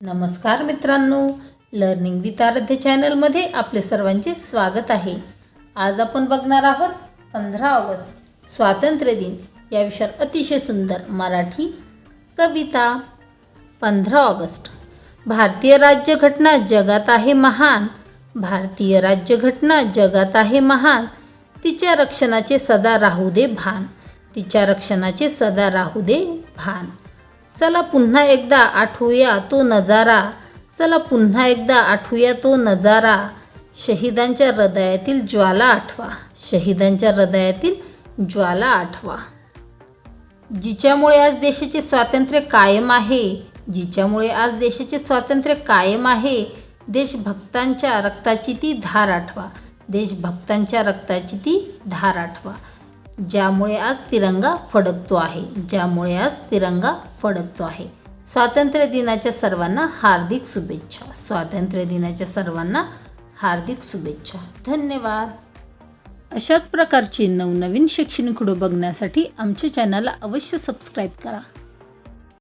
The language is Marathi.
नमस्कार मित्रांनो लर्निंग विथ आराध्य चॅनलमध्ये आपले सर्वांचे स्वागत आहे. आज आपण बघणार आहोत पंधरा ऑगस्ट स्वातंत्र्य दिन. या विषयावर अतिशय सुंदर मराठी कविता. पंधरा ऑगस्ट. भारतीय राज्यघटना जगात आहे महान. भारतीय राज्यघटना जगात आहे महान. तिच्या रक्षणाचे सदा राहू दे भान. तिच्या रक्षणाचे सदा राहू दे भान. चला पुन्हा एकदा आठवूया तो नजारा. चला पुन्हा एकदा आठवूया तो नजारा. शहीदांच्या हृदयातील ज्वाला आठवा. शहीदांच्या हृदयातील ज्वाला आठवा. जिच्यामुळे आज देशाचे स्वातंत्र्य कायम आहे जिच्यामुळे आज देशाचे स्वातंत्र्य कायम आहे देशभक्तांच्या रक्ताची ती धार आठवा. देशभक्तांच्या रक्ताची ती धार आठवा. ज्यामुळे आज तिरंगा फडकतो आहे. ज्यामुळे आज तिरंगा फडकतो आहे. स्वातंत्र्य दिनाच्या सर्वांना हार्दिक शुभेच्छा. स्वातंत्र्य दिनाच्या सर्वांना हार्दिक शुभेच्छा. धन्यवाद. अशाच प्रकारची नवनवीन शैक्षणिक व्हिडिओ बघण्यासाठी आमच्या चॅनलला अवश्य सबस्क्राईब करा.